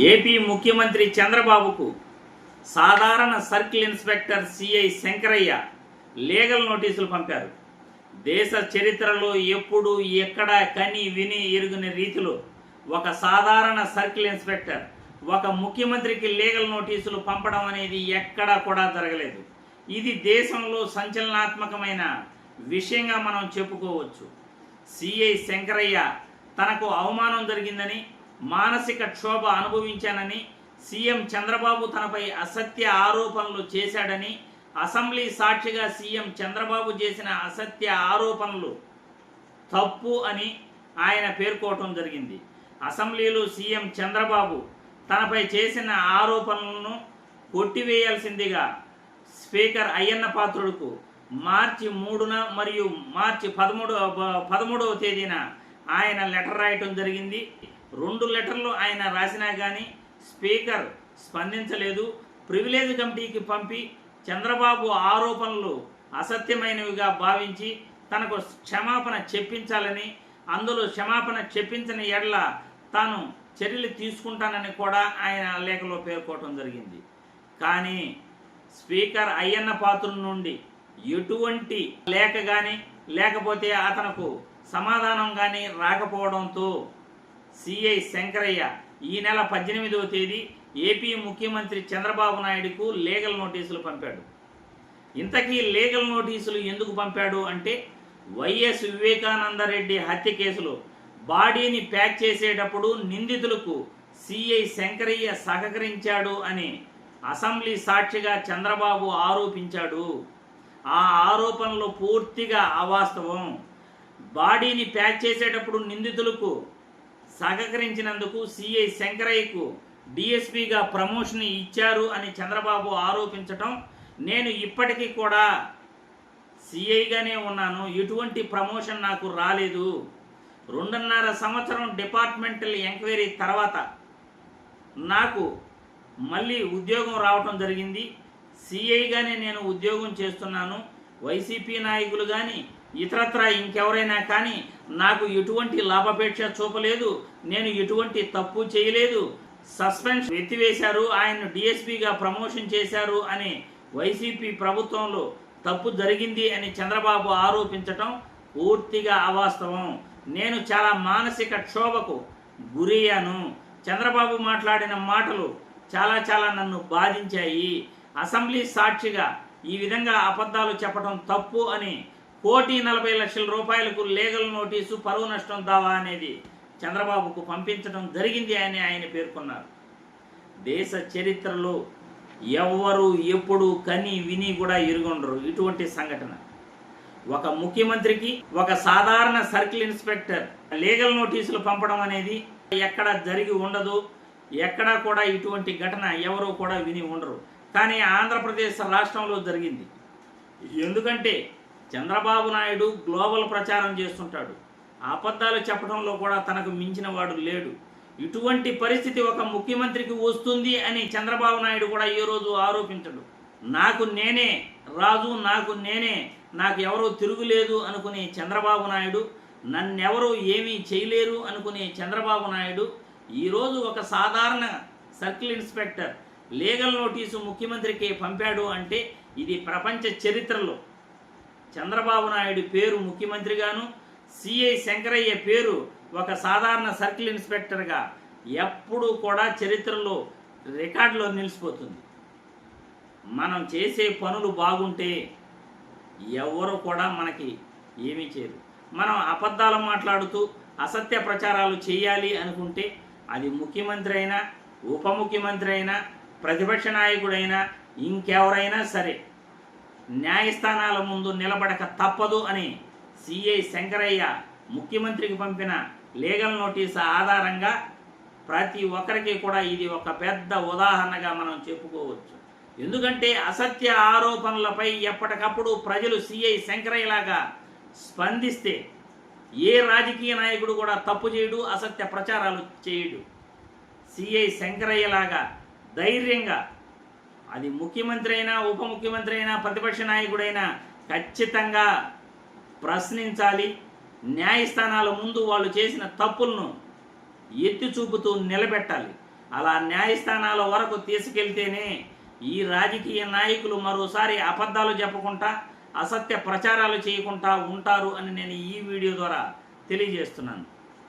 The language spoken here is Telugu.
ఏపీ ముఖ్యమంత్రి చంద్రబాబుకు సాధారణ circle inspector C I Shankaraiah legal నోటీసులు పంపారు. దేశ చరిత్రలో ఎప్పుడు ఎక్కడ కని విని ఎరుగుని రీతిలో ఒక సాధారణ సర్కిల్ ఇన్స్పెక్టర్ ఒక ముఖ్యమంత్రికి లీగల్ నోటీసులు పంపడం అనేది ఎక్కడా కూడా జరగలేదు. ఇది దేశంలో సంచలనాత్మకమైన విషయంగా మనం చెప్పుకోవచ్చు. సిఐ శంకరయ్య తనకు అవమానం జరిగిందని మానసిక క్షోభ అనుభవించానని సీఎం చంద్రబాబు తనపై అసత్య ఆరోపణలు చేశాడని అసెంబ్లీ సాక్షిగా సీఎం చంద్రబాబు చేసిన అసత్య ఆరోపణలు తప్పు అని ఆయన పేర్కోవటం జరిగింది. అసెంబ్లీలో సీఎం చంద్రబాబు తనపై చేసిన ఆరోపణలను కొట్టివేయాల్సిందిగా స్పీకర్ అయ్యన్న పాత్రుడుకు మార్చి మూడున మరియు మార్చి పదమూడు పదమూడవ తేదీన ఆయన లెటర్ రాయటం జరిగింది. రెండు లెటర్లు ఆయన రాసినా కానీ స్పీకర్ స్పందించలేదు. ప్రివిలేజ్ కమిటీకి పంపి చంద్రబాబు ఆరోపణలు అసత్యమైనవిగా భావించి తనకు క్షమాపణ చెప్పించాలని అందులో క్షమాపణ చెప్పించని ఎడల తాను చర్యలు తీసుకుంటానని కూడా ఆయన లేఖలో పేర్కోవటం జరిగింది. కానీ స్పీకర్ అయ్యన్న పాత్ర నుండి ఎటువంటి లేఖ కానీ లేకపోతే అతనకు సమాధానం కానీ రాకపోవడంతో సిఐ శంకరయ్య ఈ నెల పద్దెనిమిదవ తేదీ ఏపీ ముఖ్యమంత్రి చంద్రబాబు నాయుడుకు లీగల్ నోటీసులు పంపాడు. ఇంతకీ లీగల్ నోటీసులు ఎందుకు పంపాడు అంటే వైఎస్ వివేకానందరెడ్డి హత్య కేసులో బాడీని ప్యాక్ చేసేటప్పుడు నిందితులకు సిఐ శంకరయ్య సహకరించాడు అని అసెంబ్లీ సాక్షిగా చంద్రబాబు ఆరోపించాడు. ఆ ఆరోపణలు పూర్తిగా అవాస్తవం. బాడీని ప్యాక్ చేసేటప్పుడు నిందితులకు సహకరించినందుకు సిఐ శంకరయ్యకు డిఎస్పీగా ప్రమోషన్ ఇచ్చారు అని చంద్రబాబు ఆరోపించటం నేను ఇప్పటికీ కూడా సిఐగానే ఉన్నాను. ఎటువంటి ప్రమోషన్ నాకు రాలేదు. రెండున్నర సంవత్సరం డిపార్ట్మెంటల్ ఎంక్వైరీ తర్వాత నాకు మళ్ళీ ఉద్యోగం రావటం జరిగింది. సిఐగానే నేను ఉద్యోగం చేస్తున్నాను. వైసీపీ నాయకులు కానీ ఇతరత్ర ఇంకెవరైనా కానీ నాకు ఎటువంటి లాభాపేక్ష చూపలేదు నేను ఎటువంటి తప్పు చేయలేదు. సస్పెన్షన్ ఎత్తివేశారు ఆయన్ను డిఎస్పీగా ప్రమోషన్ చేశారు అని వైసీపీ ప్రభుత్వంలో తప్పు జరిగింది అని చంద్రబాబు ఆరోపించటం పూర్తిగా అవాస్తవం. నేను చాలా మానసిక క్షోభకు గురయ్యాను. చంద్రబాబు మాట్లాడిన మాటలు చాలా చాలా నన్ను బాధించాయి. అసెంబ్లీ సాక్షిగా ఈ విధంగా అబద్ధాలు చెప్పడం తప్పు అని కోటి నలభై లక్షల రూపాయలకు లీగల్ నోటీసు పరువు నష్టం దావా అనేది చంద్రబాబుకు పంపించడం జరిగింది అని ఆయన పేర్కొన్నారు. దేశ చరిత్రలో ఎవ్వరు ఎప్పుడు కని విని కూడా ఎరుగుండరు. ఇటువంటి సంఘటన. ఒక ముఖ్యమంత్రికి ఒక సాధారణ సర్కిల్ ఇన్స్పెక్టర్ లీగల్ నోటీసులు పంపడం అనేది ఎక్కడ జరిగి ఉండదు. ఎక్కడా కూడా ఇటువంటి ఘటన ఎవరూ కూడా విని ఉండరు. కానీ ఆంధ్రప్రదేశ్ రాష్ట్రంలో జరిగింది. ఎందుకంటే చంద్రబాబు నాయుడు గ్లోబల్ ప్రచారం చేస్తుంటాడు. అబద్ధాలు చెప్పడంలో కూడా తనకు మించిన వాడు లేడు. ఇటువంటి పరిస్థితి ఒక ముఖ్యమంత్రికి వస్తుంది అని చంద్రబాబు నాయుడు కూడా ఈ రోజు ఆరోపించడు. నాకు నేనే రాజు నాకు నేనే నాకు ఎవరో తిరుగులేదు అనుకునే చంద్రబాబు నాయుడు నన్నెవరూ ఏమీ చేయలేరు అనుకునే చంద్రబాబు నాయుడు ఈరోజు ఒక సాధారణ సర్కిల్ ఇన్స్పెక్టర్ లీగల్ నోటీసు ముఖ్యమంత్రికి పంపాడు అంటే ఇది ప్రపంచ చరిత్రలో చంద్రబాబు నాయుడు పేరు ముఖ్యమంత్రిగాను సిఐ శంకరయ్య పేరు ఒక సాధారణ సర్కిల్ ఇన్స్పెక్టర్గా ఎప్పుడూ కూడా చరిత్రలో రికార్డులో నిలిచిపోతుంది. మనం చేసే పనులు బాగుంటే ఎవరు కూడా మనకి ఏమీ చేయరు. మనం అబద్ధాలు మాట్లాడుతూ అసత్య ప్రచారాలు చేయాలి అనుకుంటే అది ముఖ్యమంత్రి అయినా ఉప ముఖ్యమంత్రి అయినా ప్రతిపక్ష నాయకుడైనా ఇంకెవరైనా సరే న్యాయస్థానాల ముందు నిలబడక తప్పదు అని సిఐ శంకరయ్య ముఖ్యమంత్రికి పంపిన లీగల్ నోటీసు ఆధారంగా ప్రతి ఒక్కరికి కూడా ఇది ఒక పెద్ద ఉదాహరణగా మనం చెప్పుకోవచ్చు. ఎందుకంటే అసత్య ఆరోపణలపై ఎప్పటికప్పుడు ప్రజలు సిఐ శంకరయ్యలాగా స్పందిస్తే ఏ రాజకీయ నాయకుడు కూడా తప్పు చేయడు అసత్య ప్రచారాలు చేయడు. సిఐ శంకరయ్యలాగా ధైర్యంగా అది ముఖ్యమంత్రి అయినా ఉప ముఖ్యమంత్రి అయినా ప్రతిపక్ష నాయకుడైనా ఖచ్చితంగా ప్రశ్నించాలి. న్యాయస్థానాల ముందు వాళ్ళు చేసిన తప్పులను ఎత్తి చూపుతూ నిలబెట్టాలి. అలా న్యాయస్థానాల వరకు తీసుకెళ్తేనే ఈ రాజకీయ నాయకులు మరోసారి అబద్ధాలు చెప్పకుండా అసత్య ప్రచారాలు చేయకుండా ఉంటారు అని నేను ఈ వీడియో ద్వారా తెలియజేస్తున్నాను.